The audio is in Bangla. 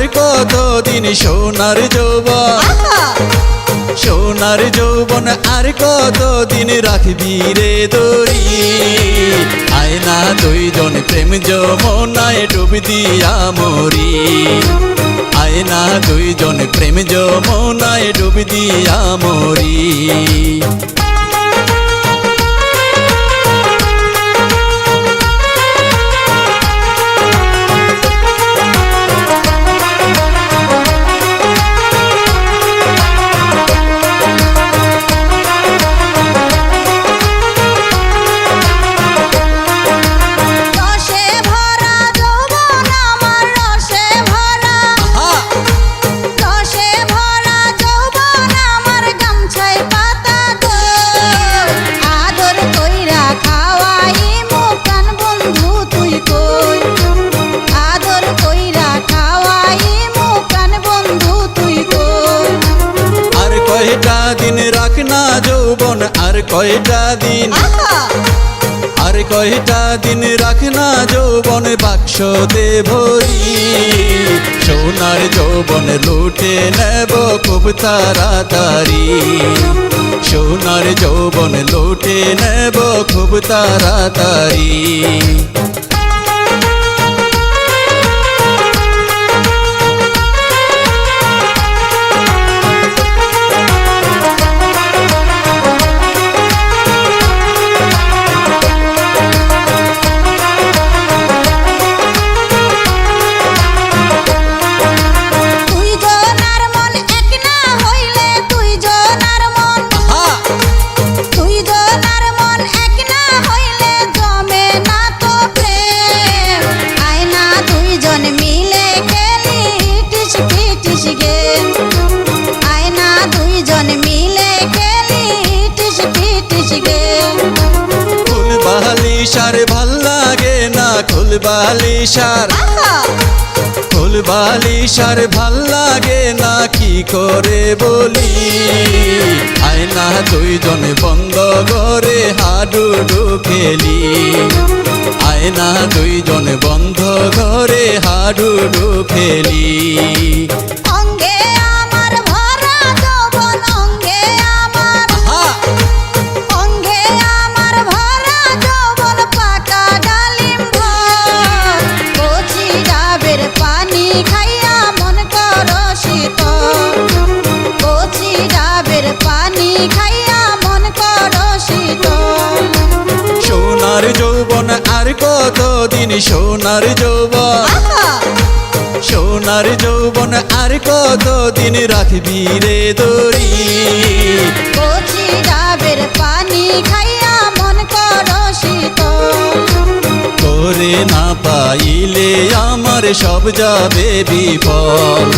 আর কত দিন সোনার যৌবন? সোনার যৌবন আর কত দিন রাখবি রে দড়ি আয়না দুইজন প্রেম যমনায় ডুব দিয়া মরি। আয়না দুইজন প্রেম যমনায় ডুব দিয়া মরি। রাখ না যৌবন আর কয়টা দিন? আর কয়টা দিন রাখ না যৌবন বাক্স ভরি। সোনার যৌবন লুটে নেব খুব তাড়াতাড়ি। সোনার যৌবন লুটে নেব খুব তাড়াতাড়ি। বালিশার। ফুল বালিশার ভালো লাগে না কি করে বলি? আয়না দুইজন বন্ধ করে হাডুডু খেলি আয়না দুইজন বন্ধ করে হাডুডু খেলি সোনার যৌবন। সোনার যৌবন আর কত দিন রাখবি রে দড়ি কচি ডাবের পানি খাইয়া মন কর না পাইলে আমার সব যাবে বিফল